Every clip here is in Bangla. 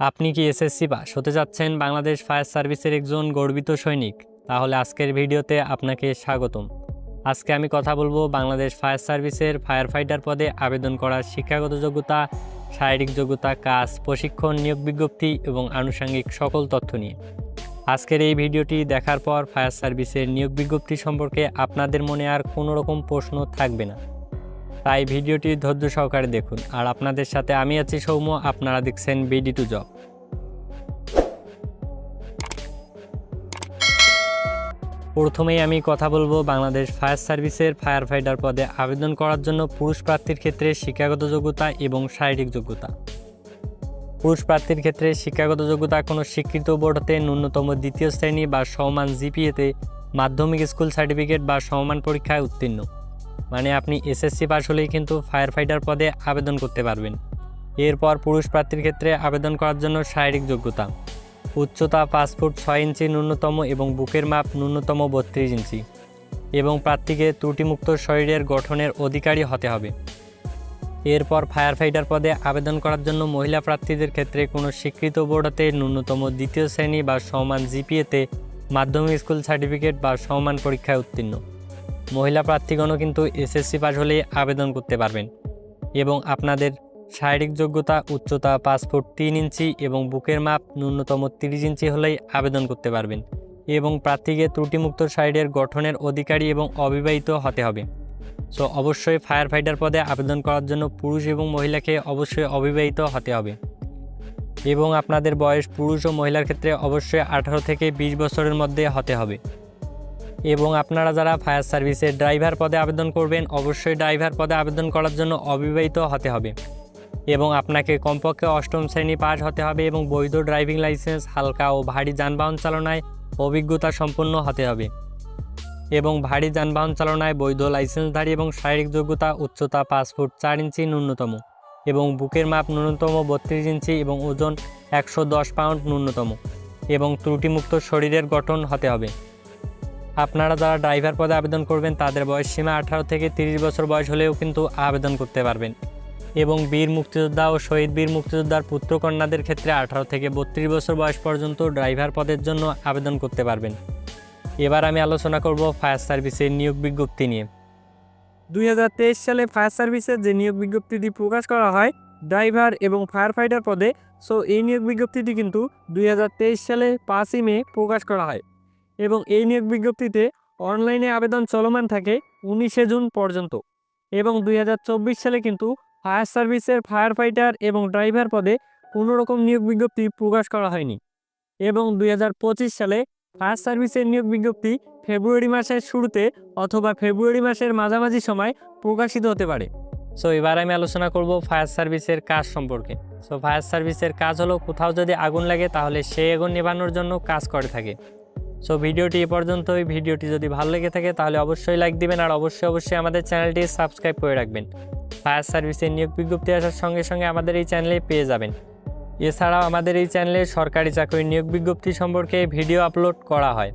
আপনি কি এসএসসি পাস হতে যাচ্ছেন বাংলাদেশ ফায়ার সার্ভিসের একজন গর্বিত সৈনিক? তাহলে আজকের ভিডিওতে আপনাকে স্বাগতম। আজকে আমি কথা বলব বাংলাদেশ ফায়ার সার্ভিসের ফায়ার ফাইটার পদে আবেদন করার শিক্ষাগত যোগ্যতা, শারীরিক যোগ্যতা, কাজ, প্রশিক্ষণ, নিয়োগ বিজ্ঞপ্তি এবং আনুষঙ্গিক সকল তথ্য নিয়ে। আজকের এই ভিডিওটি দেখার পর ফায়ার সার্ভিসের নিয়োগ বিজ্ঞপ্তি সম্পর্কে আপনাদের মনে আর কোনো রকম প্রশ্ন থাকবে না। তাই ভিডিওটি ধৈর্য সহকারে দেখুন। আর আপনাদের সাথে আমি আছি সৌম্য, আপনারা দেখছেন বিডি টু জব প্রথমেই আমি কথা বলব বাংলাদেশ ফায়ার সার্ভিসের ফায়ার ফাইটার পদে আবেদন করার জন্য পুরুষ প্রার্থীর ক্ষেত্রে শিক্ষাগত যোগ্যতা এবং শারীরিক যোগ্যতা। পুরুষ প্রার্থীর ক্ষেত্রে শিক্ষাগত যোগ্যতা কোনো স্বীকৃত বোর্ড ন্যূনতম দ্বিতীয় শ্রেণি বা সমান জিপিএতে মাধ্যমিক স্কুল সার্টিফিকেট বা সমমান পরীক্ষায় উত্তীর্ণ। মানে আপনি এসএসসি পাস হলেই কিন্তু ফায়ার ফাইটার পদে আবেদন করতে পারবেন। এরপর পুরুষ প্রার্থীর ক্ষেত্রে আবেদন করার জন্য শারীরিক যোগ্যতা। উচ্চতা পাঁচ ফুট ছয় ইঞ্চি ন্যূনতম এবং বুকের মাপ ন্যূনতম বত্রিশ ইঞ্চি। এবং প্রার্থীকে ত্রুটিমুক্ত শরীরের গঠনের অধিকারী হতে হবে। এরপর ফায়ার ফাইটার পদে আবেদন করার জন্য মহিলা প্রার্থীদের ক্ষেত্রে কোনো স্বীকৃত বোর্ড হতে ন্যূনতম দ্বিতীয় শ্রেণি বা সমান জিপিএতে মাধ্যমিক স্কুল সার্টিফিকেট বা সমান পরীক্ষায় উত্তীর্ণ। মহিলা প্রার্থীগণও কিন্তু এসএসসি পাস হলেই আবেদন করতে পারবেন এবং আপনাদের শারীরিক যোগ্যতা, উচ্চতা পাঁচ ফুট তিন ইঞ্চি এবং বুকের মাপ ন্যূনতম তিরিশ ইঞ্চি হলেই আবেদন করতে পারবেন এবং প্রার্থীকে ত্রুটিমুক্ত শরীরের গঠনের অধিকারী এবং অবিবাহিত হতে হবে। সো অবশ্যই ফায়ার ফাইটার পদে আবেদন করার জন্য পুরুষ এবং মহিলাকে অবশ্যই অবিবাহিত হতে হবে। এবং আপনাদের বয়স পুরুষ ও মহিলার ক্ষেত্রে অবশ্যই আঠারো থেকে বিশ বছরের মধ্যে হতে হবে। এবং আপনারা যারা ফায়ার সার্ভিসের ড্রাইভার পদে আবেদন করবেন, অবশ্যই ড্রাইভার পদে আবেদন করার জন্য অবিবাহিত হতে হবে। এবং আপনাকে কমপক্ষে অষ্টম শ্রেণি পাস হতে হবে এবং বৈধ ড্রাইভিং লাইসেন্স, হালকা ও ভারী যানবাহন চালনায় অভিজ্ঞতা সম্পন্ন হতে হবে। এবং ভারী যানবাহন চালনায় বৈধ লাইসেন্সধারী এবং শারীরিক যোগ্যতা উচ্চতা পাঁচ ফুট চার ইঞ্চি ন্যূনতম এবং বুকের মাপ ন্যূনতম বত্রিশ ইঞ্চি এবং ওজন একশো দশ পাউন্ড ন্যূনতম এবং ত্রুটিমুক্ত শরীরের গঠন হতে হবে। আপনারা যারা ড্রাইভার পদে আবেদন করবেন, তাদের বয়স সীমা আঠারো থেকে তিরিশ বছর বয়স হলেও কিন্তু আবেদন করতে পারবেন। এবং বীর মুক্তিযোদ্ধা ও শহীদ বীর মুক্তিযোদ্ধার পুত্রকন্যাদের ক্ষেত্রে আঠারো থেকে বত্রিশ বছর বয়স পর্যন্ত ড্রাইভার পদের জন্য আবেদন করতে পারবেন। এবার আমি আলোচনা করব ফায়ার সার্ভিসের নিয়োগ বিজ্ঞপ্তি নিয়ে। দুই হাজার তেইশ সালে ফায়ার সার্ভিসের যে নিয়োগ বিজ্ঞপ্তিটি প্রকাশ করা হয়, ড্রাইভার এবং ফায়ার ফাইটার পদে সো এই নিয়োগ বিজ্ঞপ্তিটি কিন্তু দুই হাজার তেইশ সালে পাঁচই মে প্রকাশ করা হয়। এবং এই নিয়োগ বিজ্ঞপ্তিতে অনলাইনে আবেদন চলমান থাকে উনিশে জুন পর্যন্ত। এবং দুই হাজার চব্বিশ সালে কিন্তু ফায়ার সার্ভিসের ফায়ার ফাইটার এবং ড্রাইভার পদে কোনো রকম নিয়োগ বিজ্ঞপ্তি প্রকাশ করা হয়নি। এবং দুই হাজার পঁচিশ সালে ফায়ার সার্ভিসের নিয়োগ বিজ্ঞপ্তি ফেব্রুয়ারি মাসের শুরুতে অথবা ফেব্রুয়ারি মাসের মাঝামাঝি সময় প্রকাশিত হতে পারে। সো এবার আমি আলোচনা করব ফায়ার সার্ভিসের কাজ সম্পর্কে। সো ফায়ার সার্ভিসের কাজ হলো কোথাও যদি আগুন লাগে তাহলে সেই আগুন নেভানোর জন্য কাজ করে থাকে। সো ভিডিওটি এ পর্যন্তই। ভিডিওটি যদি ভালো লেগে থাকে, তাহলে অবশ্যই লাইক দিবেন আর অবশ্যই অবশ্যই আমাদের চ্যানেলটি সাবস্ক্রাইব করে রাখবেন। ফায়ার সার্ভিসের নিয়োগ বিজ্ঞপ্তি আসার সঙ্গে সঙ্গে আমাদের এই চ্যানেলে পেয়ে যাবেন। এছাড়াও আমাদের এই চ্যানেলে সরকারি চাকরি নিয়োগ বিজ্ঞপ্তি সম্পর্কে ভিডিও আপলোড করা হয়।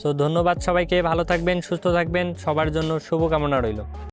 সো ধন্যবাদ সবাইকে। ভালো থাকবেন, সুস্থ থাকবেন। সবার জন্য শুভকামনা রইল।